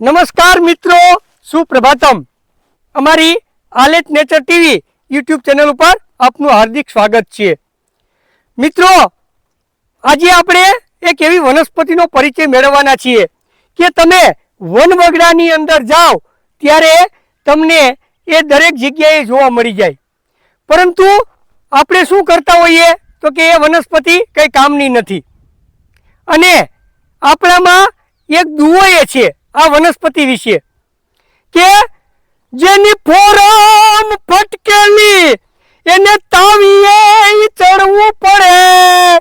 નમસ્કાર મિત્રો, સુપ્રભાતમ. અમારી આલેટ નેચર ટીવી યુટ્યુબ ચેનલ ઉપર આપનું હાર્દિક સ્વાગત છે. મિત્રો, આજે આપણે એક એવી વનસ્પતિનો પરિચય મેળવવાના છીએ કે તમે વનવગડાની અંદર જાઓ ત્યારે તમને એ દરેક જગ્યાએ જોવા મળી જાય. પરંતુ આપણે શું કરતા હોઈએ તો કે એ વનસ્પતિ કંઈ કામની નથી. અને આપણામાં એક દુવો એ છે. આ વનસ્પતિ વિશે કે જેની ફોરમ ફટકેલી એને તાવીએ ચડવું પડે.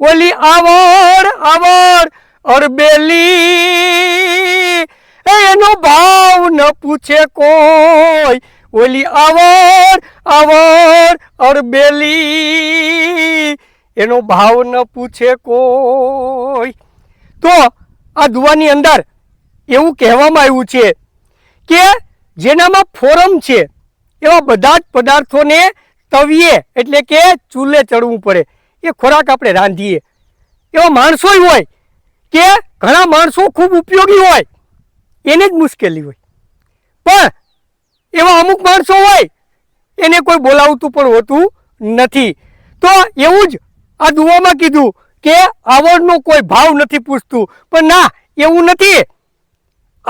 ઓલી આવડ આવડ, અરબેલી. એનો ભાવ ન પૂછે કોઈ. ઓલી આવડ આવડ, અરબેલી. એનો ભાવ ન પૂછે કોઈ. તો આ દુવાની અંદર એવું કહેવામાં આવ્યું છે કે જેનામાં ફોરમ છે, એવા બધા જ પદાર્થોને તવીએ, એટલે કે ચૂલે ચડવું પડે. એ ખોરાક આપણે રાંધીએ. એવા માણસો હોય કે ઘણા માણસો ખૂબ ઉપયોગી હોય, એને જ મુશ્કેલી હોય. પણ એવા અમુક માણસો હોય, એને કોઈ બોલાવતું પણ હોતું નથી. તો એવું જ આ દુવામાં કીધું કે આવડનો કોઈ ભાવ નથી પૂછતું. પણ ના, એવું નથી.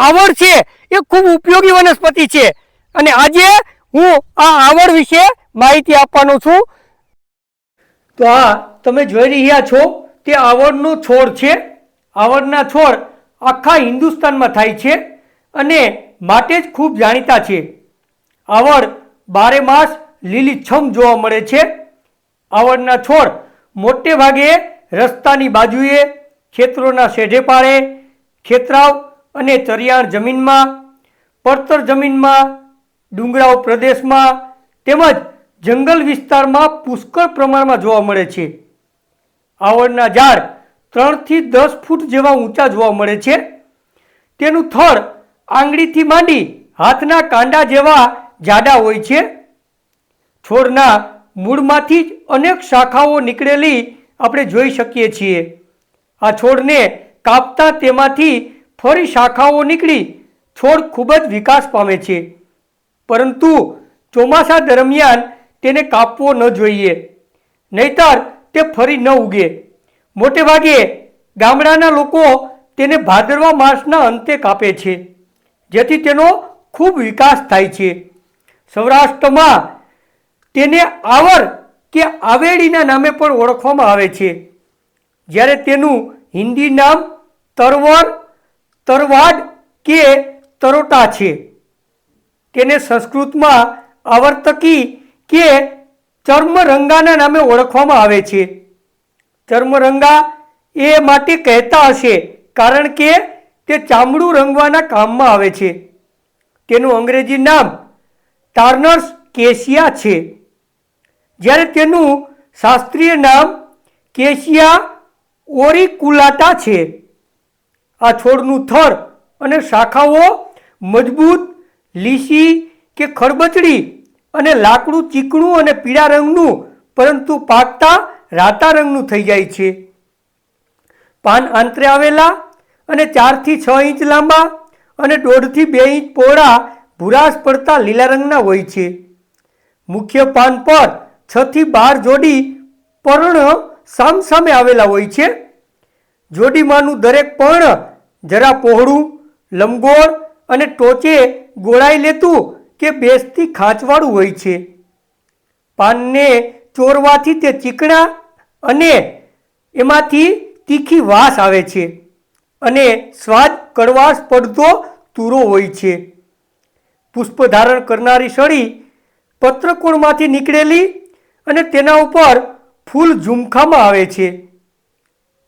આવડ છે, એ ખૂબ ઉપયોગી વનસ્પતિ છે. અને આજે હું આ આવડ વિશે માહિતી આપવાનો છું. તો આ તમે જોઈ રહ્યા છો, તે આવડનો છોડ છે. આવડના છોડ આખા હિન્દુસ્તાનમાં થાય છે અને માટે જ ખૂબ જાણીતા છે. આવડ બારે માસ લીલીછમ જોવા મળે છે. આવડના છોડ મોટે ભાગે રસ્તાની બાજુએ, ખેતરોના શેઢે પાળે ખેતરાવ અને ચરિયાણ જમીનમાં, પડતર જમીનમાં ડુંગરાળ પ્રદેશમાં તેમજ જંગલ વિસ્તારમાં પુષ્કળ પ્રમાણમાં જોવા મળે છે. આવડના ઝાડ ત્રણથી દસ ફૂટ જેવા ઊંચા જોવા મળે છે. તેનું થડ આંગળીથી માંડી હાથના કાંડા જેવા જાડા હોય છે. છોડના મૂળમાંથી જ અનેક શાખાઓ નીકળેલી આપણે જોઈ શકીએ છીએ. આ છોડને કાપતા તેમાંથી ફરી શાખાઓ નીકળી. છોડ ખૂબ જ વિકાસ પામે છે. પરંતુ ચોમાસા દરમિયાન તેને કાપવો ન જોઈએ. નહીતર તે ફરી ન ઉગે. મોટે ભાગે ગામડાના લોકો તેને ભાદરવા માસના અંતે કાપે છે, જેથી તેનો ખૂબ વિકાસ થાય છે. સૌરાષ્ટ્રમાં તેને આવર કે આવેડીના નામે પણ ઓળખવામાં આવે છે. જ્યારે તેનું હિન્દી નામ તરવર તરવાડ કે તરોટા છે. તેને સંસ્કૃતમાં આવર્તકી કે ચર્મરંગાના નામે ઓળખવામાં આવે છે. ચર્મરંગા એ માટે કહેતા હશે કારણ કે તે ચામડું રંગવાના કામમાં આવે છે. તેનું અંગ્રેજી નામ ટાર્નર્સ કેશિયા છે. જ્યારે તેનું શાસ્ત્રીય નામ કેશિયા ઓરિકુલાટા છે. આ છોડનું થડ અને શાખાઓ મજબૂત, લીસી કે ખરબચડી અને લાકડું ચીકણું અને પીળા રંગનું, પરંતુ પાકતા રાતા રંગનું થઈ જાય છે. પાન આંતરે આવેલા અને ચારથી છ ઇંચ લાંબા અને દોઢથી બે ઇંચ પહોળા ભૂરાશ પડતા લીલા રંગના હોય છે. મુખ્ય પાન પર છથી બાર જોડી પર્ણ સામસામે આવેલા હોય છે. જોડીમાંનું દરેક પણ જરા પહોળું, લંબગોળ અને ટોચે ગોળાઈ લેતું કે બેસથી ખાંચવાળું હોય છે. પાનને ચોરવાથી તે ચીકણા અને એમાંથી તીખી વાસ આવે છે અને સ્વાદ કડવાશ પડતો તુરો હોય છે. પુષ્પ ધારણ કરનારી સળી પત્રકોણમાંથી નીકળેલી અને તેના ઉપર ફૂલ ઝુમખામાં આવે છે.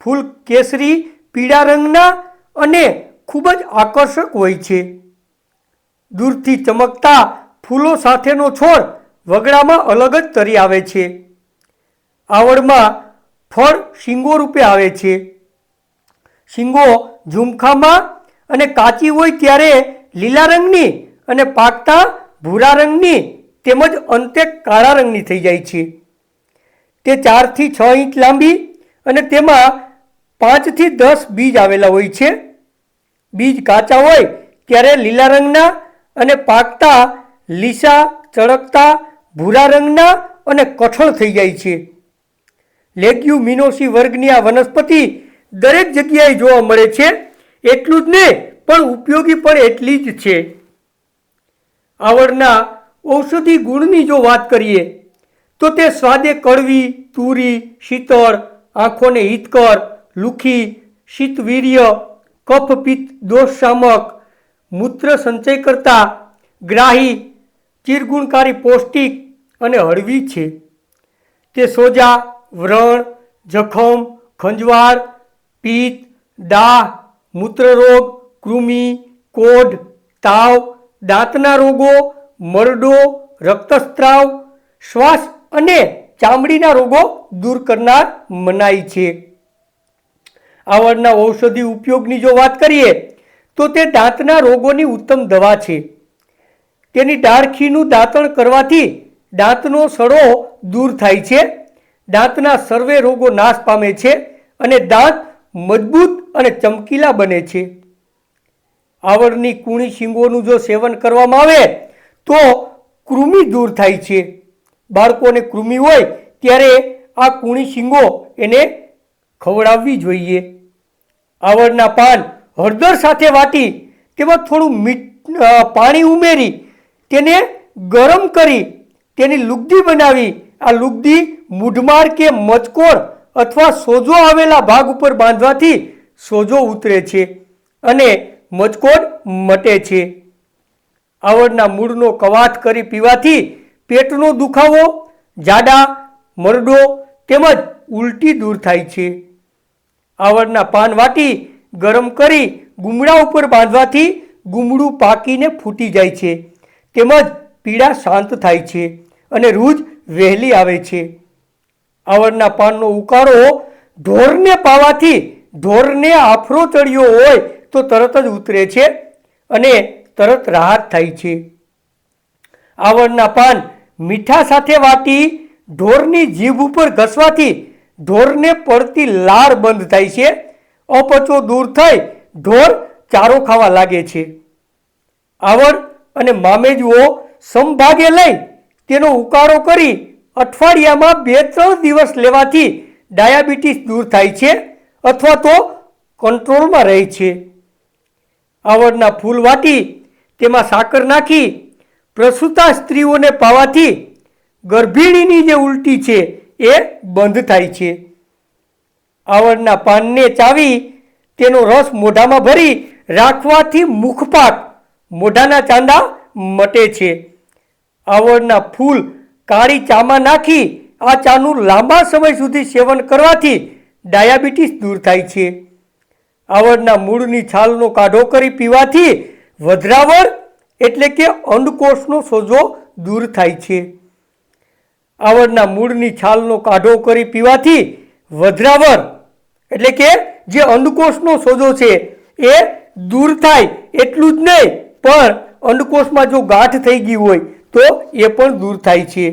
ફૂલ કેસરી, પીળા રંગના અને ખૂબ જ આકર્ષક હોય છે. દૂરથી ચમકતા ફૂલો સાથેનો છોડ વગડામાં અલગ જ તરી આવે છે. આવડમાં ફળ શીંગો રૂપે આવે છે. શીંગો ઝુમખામાં અને કાચી હોય ત્યારે લીલા રંગની અને પાકતા ભૂરા રંગની તેમજ અંતે કાળા રંગની થઈ જાય છે. તે ચારથી છ ઇંચ લાંબી અને તેમાં પાંચથી દસ બીજ આવેલા હોય છે. બીજ કાચા હોય ત્યારે લીલા રંગના અને પાકતા લીસા, ચળકતા, ભૂરા રંગના અને કઠણ થઈ જાય છે. લેગ્યુમિનોસી વર્ગની આ વનસ્પતિ દરેક જગ્યાએ જોવા મળે છે. એટલું જ નહીં પણ ઉપયોગી પણ એટલી જ છે. આવડના ઔષધિ ગુણની જો વાત કરીએ, તો તે સ્વાદે કડવી, તુરી, શીતળ, આંખોને હિતકર લુખી, શીતવીર્ય કફ પિત્ત દોષ શામક મૂત્ર સંચય કરતા ગ્રાહી, ચિરગુણકારી, પૌષ્ટિક અને હળવી છે. તે સોજા, વ્રણ, જખમ, ખંજવાળ, પિત્ત, દાહ, મૂત્રરોગ, કૃમિ, કોઢ, તાવ, દાંતના રોગો, મરડો, રક્તસ્ત્રાવ, શ્વાસ અને ચામડીના રોગો દૂર કરનાર મનાય છે. આવડના ઔષધિ ઉપયોગની જો વાત કરીએ, તો તે દાંતના રોગોની ઉત્તમ દવા છે. તેની ડાળખીનું દાંતણ કરવાથી દાંતનો સડો દૂર થાય છે, દાંતના સર્વે રોગો નાશ પામે છે અને દાંત મજબૂત અને ચમકીલા બને છે. આવડની કૂણી શીંગોનું જો સેવન કરવામાં આવે, તો કૃમિ દૂર થાય છે. બાળકોને કૃમિ હોય, ત્યારે આ કૂણી શીંગો એને ખવડાવવી જોઈએ. આવડના પાન હળદર સાથે વાટી તેમાં થોડું મીઠ પાણી ઉમેરી તેને ગરમ કરી તેની લુગદી બનાવી. આ લુગદી મૂઢમાર કે મચકોડ અથવા સોજો આવેલા ભાગ ઉપર બાંધવાથી સોજો ઉતરે છે અને મચકોડ મટે છે. આવડના મૂળનો કવાથ કરી પીવાથી પેટનો દુખાવો, જાડા, મરડો તેમજ ઉલટી દૂર થાય છે. આવડના પાન વાટી ગરમ કરી ગુમડા ઉપર બાંધવાથી ગુમડું પાકીને ફૂટી જાય છે. તેમજ પીડા શાંત થાય છે અને રૂજ વહેલી આવે છે. આવડના પાનનો ઉકાળો ઢોરને પાવાથી ઢોરને આફરો ચડ્યો હોય તો તરત જ ઉતરે છે અને તરત રાહત થાય છે. આવડના પાન મીઠા સાથે વાટી ઢોરની જીભ ઉપર ઘસવાથી ઢોરને પડતી લાળ બંધ થાય છે, અપચો દૂર થઈ ઢોર ચારો ખાવા લાગે છે. આવડ અને મામેજુઓ સમભાગે લઈ તેનો ઉકાળો કરી અઠવાડિયામાં બે ત્રણ દિવસ લેવાથી ડાયાબિટીસ દૂર થાય છે અથવા તો કંટ્રોલમાં રહે છે. આવડના ફૂલ વાટી તેમાં સાકર નાખી, પ્રસૂતા સ્ત્રીઓને પાવાથી ગર્ભિણીની જે ઉલટી છે એ બંધ થાય છે. આવડના પાનને ચાવી તેનો રસ મોઢામાં ભરી રાખવાથી મુખપાક મોઢાના ચાંદા મટે છે. આવડના ફૂલ કાળી ચામાં નાખી આ ચાનું લાંબા સમય સુધી સેવન કરવાથી ડાયાબિટીસ દૂર થાય છે. આવડના મૂળની છાલનો કાઢો કરી પીવાથી વધરાવળ એટલે કે અંડકોષનો સોજો દૂર થાય છે. આવડના મૂળની છાલનો કાઢો કરી પીવાથી વધરાવર, એટલે કે જે અંડકોષનો સોજો છે એ દૂર થાય એટલું જ નહીં, પણ અંડકોષમાં જો ગાંઠ થઈ ગઈ હોય તો એ પણ દૂર થાય છે.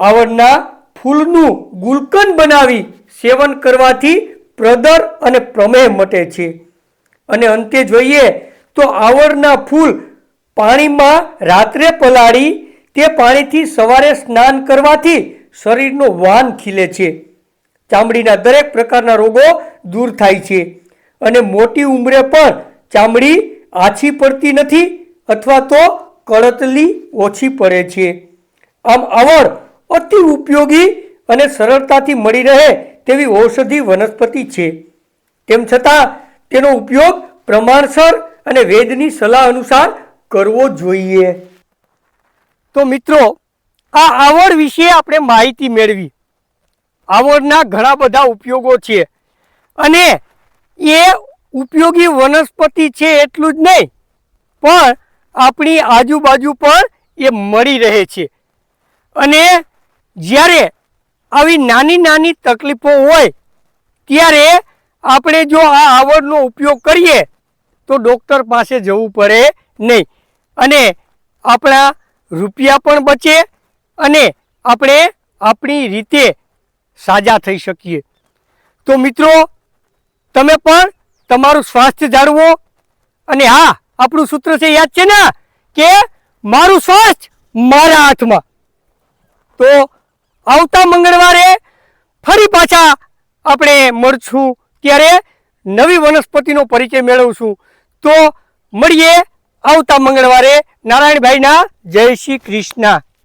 આવડના ફૂલનું ગુલકન બનાવી સેવન કરવાથી પ્રદર અને પ્રમેહ મટે છે. અને અંતે જોઈએ તો આવડના ફૂલ પાણીમાં રાત્રે પલાળી તે પાણીથી સવારે સ્નાન કરવાથી શરીરનો વાન ખીલે છે. ચામડીના દરેક પ્રકારના રોગો દૂર થાય છે અને મોટી ઉંમરે પણ ચામડી આછી પડતી નથી અથવા તો કળતલી ઓછી પડે છે. આમ આવડ અતિ ઉપયોગી અને સરળતાથી મળી રહે તેવી ઔષધિ વનસ્પતિ છે. તેમ છતાં તેનો ઉપયોગ પ્રમાણસર અને વેદની સલાહ અનુસાર કરવો જોઈએ. તો મિત્રો, આ આવડ વિશે આપણે માહિતી મેળવી. આવડના ઘણા બધા ઉપયોગો છે. અને એ ઉપયોગી વનસ્પતિ છે એટલું જ નહીં, પણ આપણી આજુબાજુ પણ એ મળી રહે છે. અને જ્યારે આવી નાની નાની તકલીફો હોય, ત્યારે આપણે જો આ આવડનો ઉપયોગ કરીએ, તો ડૉક્ટર પાસે જવું પડે નહીં. અને આપણા રૂપિયા પણ બચે અને આપણે આપણી રીતે સાજા થઈ શકીએ. તો મિત્રો, તમે પણ તમારું સ્વાસ્થ્ય જાળવો અને હા, આપણું સૂત્ર છે યાદ છે ને કે મારું સ્વાસ્થ્ય મારા હાથમાં. તો આવતા મંગળવારે ફરી પાછા આપણે મળશું ત્યારે નવી વનસ્પતિનો પરિચય મેળવશું. તો મળીએ આવતા મંગળવારે નારાયણભાઈના જય શ્રી કૃષ્ણ.